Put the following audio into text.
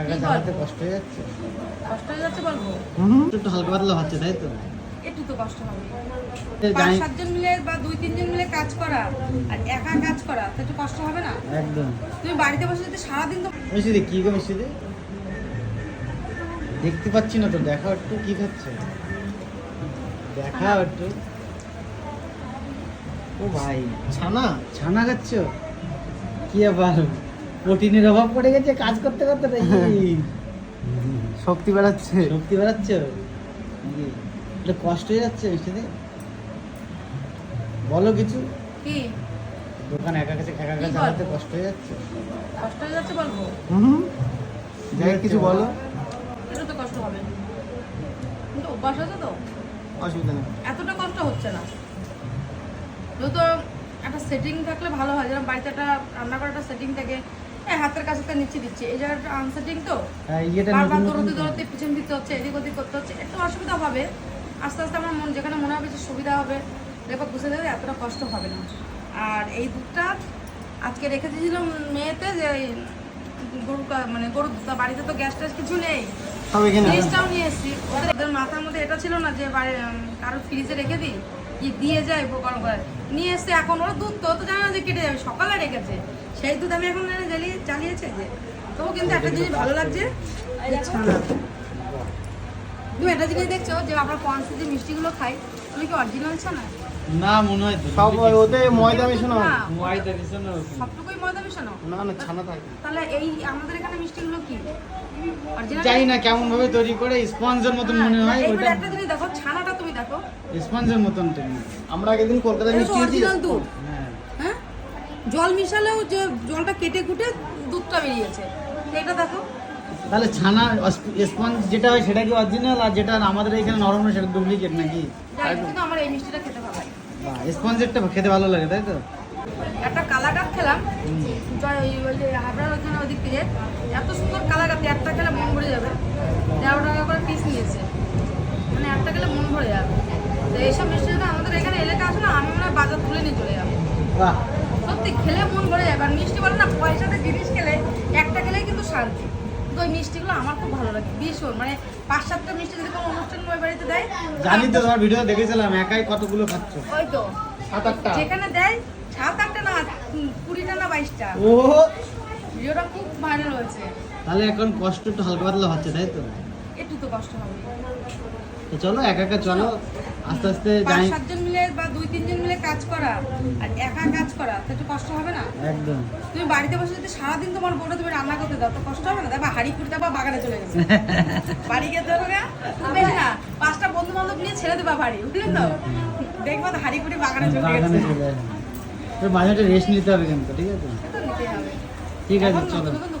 কষ্ট? হয়ে যাচ্ছে। কষ্ট হয়ে যাচ্ছে বলব? একটু একটু হালকা পাতলা হচ্ছে তাই তো? একটু তো কষ্ট হবে। পাঁচ সাতজন মিলে বা দুই তিনজন মিলে কাজ করা আর একা কাজ করা তো একটু কষ্ট হবে না? একদম। তুমি বাড়িতে বসে যদি সারাদিন তো মিষ্টিদি কি গো মিষ্টিদি? দেখতে পাচ্ছি না তো দেখা একটু কি খাচ্ছে? দেখা একটু। ও ভাই ছানা ছানা খাচ্ছ? কি আবার প্রোটিনের অভাব পড়ে গেছে কাজ করতে করতে নাকি শক্তি বেড়াচ্ছে। শক্তি বেড়াচ্ছ? এটা কষ্ট হয়ে যাচ্ছে মিষ্টিদি বলো কিছু। কি? দোকান একা কাছে একা একা কি চালাতে কষ্ট হয়ে যাচ্ছে? কষ্ট হয়ে যাচ্ছে বলব? হুম যাই কিছু বলো। তো কষ্ট হবে। কিন্তু অভ্যাস আছে তো। অসুবিধা নেই। এতটা কষ্ট হচ্ছে না। যেহেতু একটা সেটিং থাকলে ভালো হয়। যেরকম বাড়িতে একটা রান্না করার একটা সেটিং থাকে এই হাতের কাছে তো নিচে দিচ্ছে। এই জায়গাটা আনসেটিং তো? হ্যাঁ, বারবার দৌড়তে দৌড়তে পিছন দিতে হচ্ছে এদিক ওদিক করতে হচ্ছে একটু অসুবিধা হবে। আস্তে আস্তে আমার মন যেখানে মনে হবে যে সুবিধা হবে দেখো বুঝে দেবে এতটা কষ্ট হবে না। আর এই দুধটা আজকে রেখে দিয়েছিলাম মেয়েতে যে গরু মানে গরুর দুধটা বাড়িতে তো গ্যাস ট্যাস কিছু নেই। ফ্রিজটাও নিয়ে এসেছি। ওদের মাথার মধ্যে এটা ছিল না যে কারোর ফ্রিজে রেখে দিই। দিয়ে যায় উপকরণ করে। নিয়ে এসে এখন ওরা দুধ তো তো জানে যে কেটে যাবে সকালে রেখেছে। সেই দুধ আমি এখন জ্বালিয়ে চালিয়েছে যে তবু কিন্তু একটা জিনিস ভালো লাগছে ছানা। তুমি একটা জিনিস দেখছ যে আমরা কোয়ান্সি যে মিষ্টিগুলো খাই তুমি কি অরিজিনাল ছানা? না মনে হয় সব ওতে ময়দা মেশানো না, ময়দা মিশানো সবটুকুই ময়দা মেশানো? না না ছানা থাকে। তাহলে এই আমাদের এখানে মিষ্টিগুলো কি? জানি না কেমন ভাবে তৈরি করে স্পঞ্জের মতন মনে হয় ওটা একটা জিনিস দেখো ছানাটা তুমি দেখো। স্পঞ্জের মতন তো আমরা আগের দিন কলকাতায় মিষ্টি খেয়েছি অরিজিনাল দুধ। হ্যাঁ। হ্যাঁ? জল মিশালেও যে জলটা কেটে কুটে দুধটা বেরিয়েছে। এটা দেখো। তাহলে ছানা স্পঞ্জ যেটা হয় সেটা কি অরিজিনাল আর যেটা আমাদের এখানে নরম হয় সেটা ডুপ্লিকেট নাকি? আমার এই মিষ্টিটা খেতে ভালো স্পঞ্জেরটা খেতে ভালো লাগে তাই তো? একটা কালাকাপ খেলাম। জয় ওই ওই যে হাবড়ার ওইখানে ওই দিক থেকে এত সুন্দর কালাকাপ একটা খেলে মন ভরে যাবে। তেরো টাকা করে পিস নিয়েছে। মানে একটা খেলে মন ভরে যাবে। তো এইসব মিষ্টি যদি আমাদের এখানে এলাকা আসে না আমি মনে বাজার তুলে নিয়ে চলে যাব। সত্যি খেলে মন ভরে যাবে। আর মিষ্টি বলে না পয়সাতে জিনিস খেলে একটা খেলেই কিন্তু শান্তি। ওই মিষ্টিগুলো আমার খুব ভালো লাগে ভীষণ। মানে পাঁচ সাতটা মিষ্টি যদি কোনো অনুষ্ঠান বাড়িতে দেয় জানি তো তোমার ভিডিও দেখেছিলাম একাই কতগুলো খাচ্ছ? ওই তো। সাত আটটা। যেখানে দেয় সাত আটটা না কুড়িটা না বাইশটা। ও! ভিডিওটা খুব ভাইরাল হয়েছে। তাহলে এখন কষ্ট একটু হালকা পাতলা হচ্ছে তাই তো? একটু তো কষ্ট হবে তো চলো একা একা চলো। আস্তে আস্তে পাঁচ সাতজন মিলে বা দুই তিনজন মিলে কাজ করা আর একা কাজ করা তো একটু কষ্ট হবে না? একদম। তুমি বাড়িতে বসে যদি সারাদিন তোমার বউটা তুমি রান্না করতে দাও তো কষ্ট হবে না? দেখবা হাড়ি বা বাগানে চলে গেছে। বাড়ি গিয়ে দেখো গা, বেশি না। পাঁচটা বন্ধু বান্ধব নিয়ে ছেড়ে দেবা বাড়ি বুঝলেন তো? দেখব তো হাড়ি বাগানে চলে গেছে। তো মাঝে রেস্ট নিতে হবে কিন্তু ঠিক আছে? তো ঠিক আছে এখন চলো। নতুন নতুন